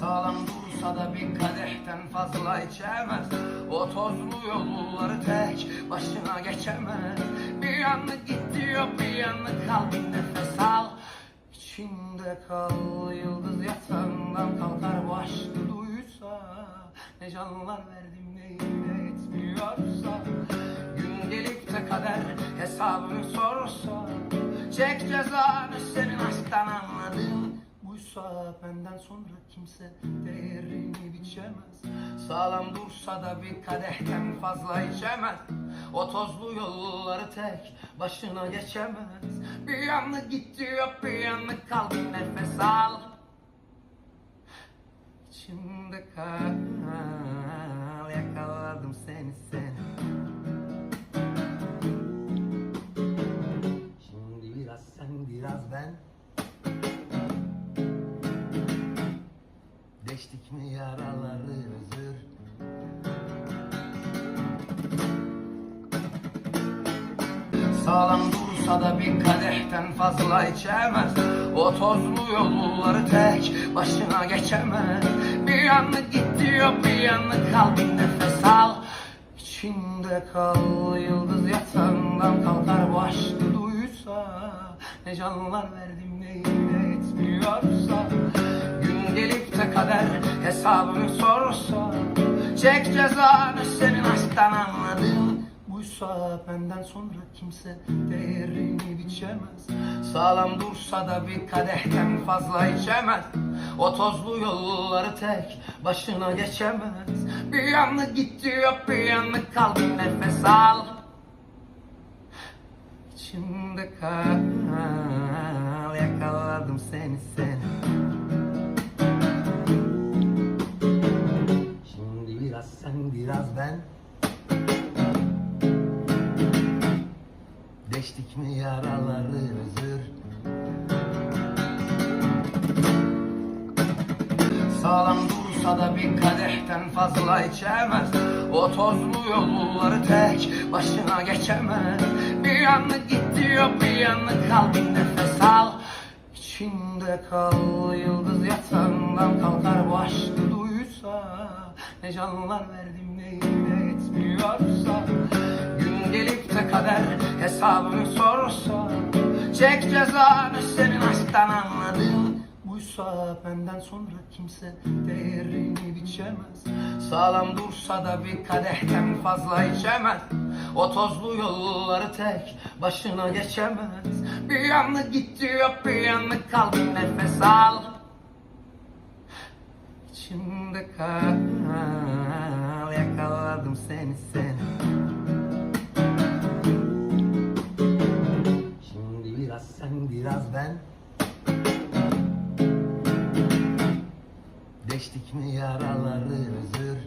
Sağlam dursa da bir kadehten fazla içemez. O tozlu yolları tek başına geçemez. Bir yanlık gitti yok bir yanlık kal bir nefes al. İçinde kal. Yıldız yatağından kalkar. Bu aşkı duysa Ne canlar verdim ne yine etmiyorsa. Gün gelip de kader hesabını sorsa Çek cezanı senin aşktan anladın Buysa benden sonra kimse değerini biçemez. Sağlam dursa da bir kadehten fazla içemez. O tozlu yolları tek başına geçemez. Bir yanlık gitti yok bir yanlık kal bir nefes al. İçimde kal. Yakaladım seni seni mi yaraları özür? Sağlam dursa da bir kadehten fazla içemez. O tozlu yolları tek başına geçemez. Bir yanlık gitti yok bir yanlık kal bir nefes al İçinde kal. Yıldız yatağından kalkar bu aşkı duysa. Ne canlar verdim ne yine etmiyorsa. Gün gelip de kader hesabını sorsa Çek cezanı senin aşktan anladın Buysa benden sonra kimse değerini biçemez. Sağlam dursa da bir kadehten fazla içemez. O tozlu yolları tek başına geçemez. Bir yanlık gitti yok bir yanlık kal bir nefes al. İçimde kal. Yakaladım seni seni Deştik mi yaraları özür Sağlam dursa da bir kadehten fazla içemez. O tozlu yolları tek başına geçemez. Bir yanlık gitti yok bir yanlık kal bir nefes al. İçinde kal yıldız yatağından kalkar bu aşkı duysa Ne canlar verdim ne yine etmiyorsa. Gün gelip de kader hesabını sorsa Çek cezanı senin aşktan anladın. Buysa benden sonra kimse değerini biçemez. Sağlam dursa da bir kadehten fazla içemez. O tozlu yolları tek başına geçemez. Bir yanlık gitti yok bir yanlık kal bir nefes al. İçimde kal yakaladım seni seni sen biraz ben. Deştik mi yaraları özür.